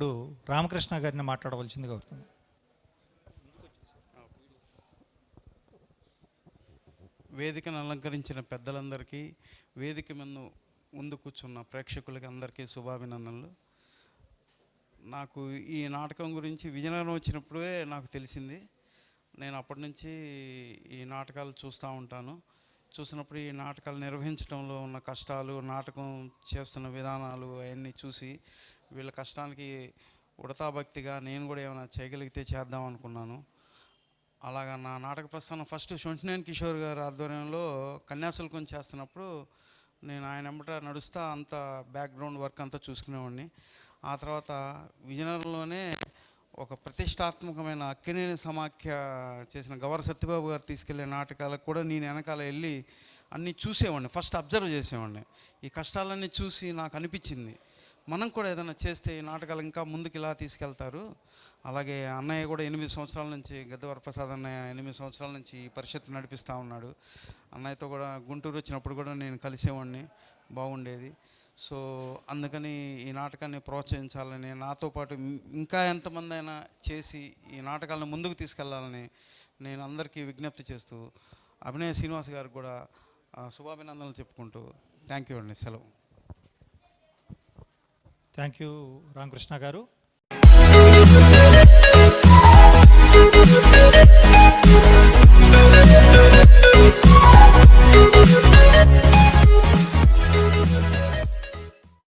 ఇప్పుడు రామకృష్ణ గారిని మాట్లాడవలసిందిగా అవుతుంది వేదికను అలంకరించిన పెద్దలందరికీ వేదిక ముందు ముందు కూర్చున్న ప్రేక్షకులకి అందరికీ శుభాభినందనలు. నాకు ఈ నాటకం గురించి విజయనగరం వచ్చినప్పుడే నాకు తెలిసింది. నేను అప్పటి నుంచి ఈ నాటకాలు చూస్తూ ఉంటాను. చూసినప్పుడు ఈ నాటకాలు నిర్వహించడంలో ఉన్న కష్టాలు నాటకం చేస్తున్న విధానాలు అవన్నీ చూసి వీళ్ళ కష్టానికి ఉడతాభక్తిగా నేను కూడా ఏమైనా చేయగలిగితే చేద్దాం అనుకున్నాను. అలాగా నా నాటక ప్రస్థానం ఫస్ట్ శొంఠనేని కిషోర్ గారి ఆధ్వర్యంలో కన్యాశుల్కం చేస్తున్నప్పుడు నేను ఆయన వెంబట నడుస్తా అంత బ్యాక్గ్రౌండ్ వర్క్ అంతా చూసుకునేవాడిని. ఆ తర్వాత విజయనగరంలోనే ఒక ప్రతిష్టాత్మకమైన అక్కినేని సమాఖ్య చేసిన గవర సత్యబాబు గారు తీసుకెళ్ళే నాటకాలకు కూడా నేను వెనకాల వెళ్ళి అన్నీ చూసేవాడిని. ఫస్ట్ అబ్జర్వ్ చేసేవాడిని. ఈ కష్టాలన్నీ చూసి నాకు అనిపించింది. మనం కూడా ఏదైనా చేస్తే ఈ నాటకాలు ఇంకా ముందుకు ఇలా తీసుకెళ్తారు. అలాగే అన్నయ్య కూడా ఎనిమిది సంవత్సరాల నుంచి గద్దవర ప్రసాద్ అన్నయ్య ఎనిమిది సంవత్సరాల నుంచి ఈ పరిషత్ నడిపిస్తూ ఉన్నాడు. అన్నయ్యతో కూడా గుంటూరు వచ్చినప్పుడు కూడా నేను కలిసేవాడిని. బాగుండేది. సో అందుకని ఈ నాటకాన్ని ప్రోత్సహించాలని నాతో పాటు ఇంకా ఎంతమంది అయినా చేసి ఈ నాటకాలను ముందుకు తీసుకెళ్ళాలని నేను అందరికీ విజ్ఞప్తి చేస్తూ అభినయ శ్రీనివాస్ గారికి కూడా శుభాభినందనలు చెప్పుకుంటూ థ్యాంక్ యూ అండి. సెలవు. థ్యాంక్ యూ రామకృష్ణ గారు.